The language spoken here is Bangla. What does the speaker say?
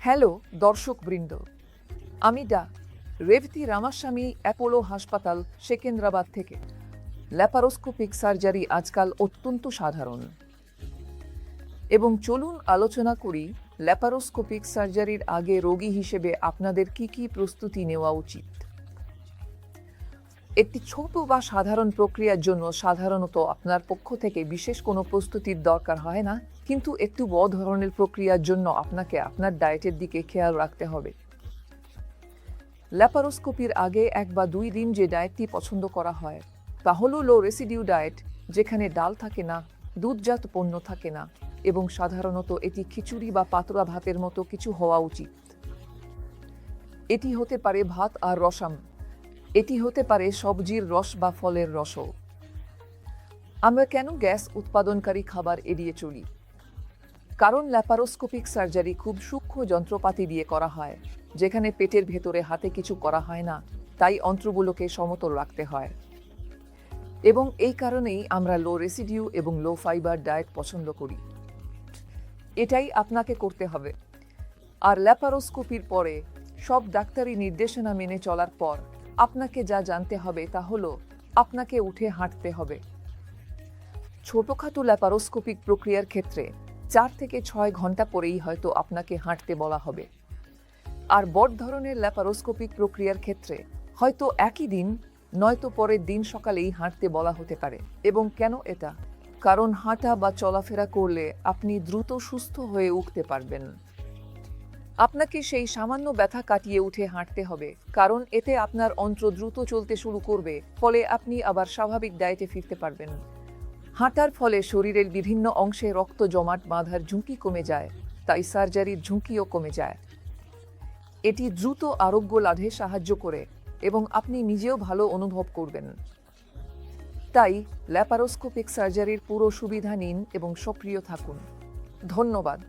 হ্যালো, দর্শকবৃন্দ। আমি ডা রেভতি রামাস্বামী, অ্যাপোলো হাসপাতাল, সেকেন্দ্রাবাদ থেকে। ল্যাপারোস্কোপিক সার্জারি আজকাল অত্যন্ত সাধারণ। এবং চলুন আলোচনা করি ল্যাপারোস্কোপিক সার্জারির আগে রোগী হিসেবে আপনাদের কি কি প্রস্তুতি নেওয়া উচিত। একটি ছোট বা সাধারণ প্রক্রিয়ার জন্য সাধারণত আপনার পক্ষ থেকে বিশেষ কোনো প্রস্তুতির দরকার হয় না, কিন্তু একটু বড় ধরনের প্রক্রিয়ার জন্য আপনাকে আপনার ডায়েটের দিকে খেয়াল রাখতে হবে। ল্যাপারোস্কোপির আগে এক বা দুই দিন যে ডায়েটটি পছন্দ করা হয়, তা হল লো রেসিডিউ ডায়েট, যেখানে ডাল থাকে না, দুধজাত পণ্য থাকে না, এবং সাধারণত এটি খিচুড়ি বা পাতলা ভাতের মতো কিছু হওয়া উচিত। এটি হতে পারে ভাত আর রসাম। এটি হতে পারে সবজির রস বা ফলের রসও। আমরা কেন গ্যাস উৎপাদনকারী খাবার এড়িয়ে চলি? কারণ ল্যাপারোস্কোপিক সার্জারি খুব সূক্ষ্ম যন্ত্রপাতি দিয়ে করা হয়, যেখানে পেটের ভেতরে হাতে কিছু করা হয় না, তাই অন্ত্রগুলোকে সমতল রাখতে হয়। এবং এই কারণেই আমরা লো রেসিডিউ এবং লো ফাইবার ডায়েট পছন্দ করি। এটাই আপনাকে করতে হবে। আর ল্যাপারোস্কোপির পরে সব ডাক্তারি নির্দেশনা মেনে চলার পর আপনাকে যা জানতে হবে তা হলো, আপনাকে উঠে হাঁটতে হবে। ছোটখাটো ল্যাপারোস্কোপিক প্রক্রিয়ার ক্ষেত্রে চার থেকে ছয় ঘণ্টা পরেই হয়তো আপনাকে হাঁটতে বলা হবে। আর বড় ধরনের ল্যাপারোস্কোপিক প্রক্রিয়ার ক্ষেত্রে হয়তো একই দিন, নয়তো পরের দিন সকালেই হাঁটতে বলা হতে পারে। এবং কেন এটা? কারণ হাঁটা বা চলাফেরা করলে আপনি দ্রুত সুস্থ হয়ে উঠতে পারবেন। আপনাকে সেই সামান্য ব্যথা কাটিয়ে উঠে হাঁটতে হবে, কারণ এতে আপনার অন্ত্র দ্রুত চলতে শুরু করবে, ফলে আপনি আবার স্বাভাবিক ডায়েটে ফিরতে পারবেন। হাঁটার ফলে শরীরের বিভিন্ন অংশে রক্ত জমাট বাঁধার ঝুঁকি কমে যায়, তাই সার্জারির ঝুঁকিও কমে যায়। এটি দ্রুত আরোগ্য লাভে সাহায্য করে এবং আপনি নিজেও ভালো অনুভব করবেন। তাই ল্যাপারোস্কোপিক সার্জারির পুরো সুবিধা নিন এবং সক্রিয় থাকুন। ধন্যবাদ।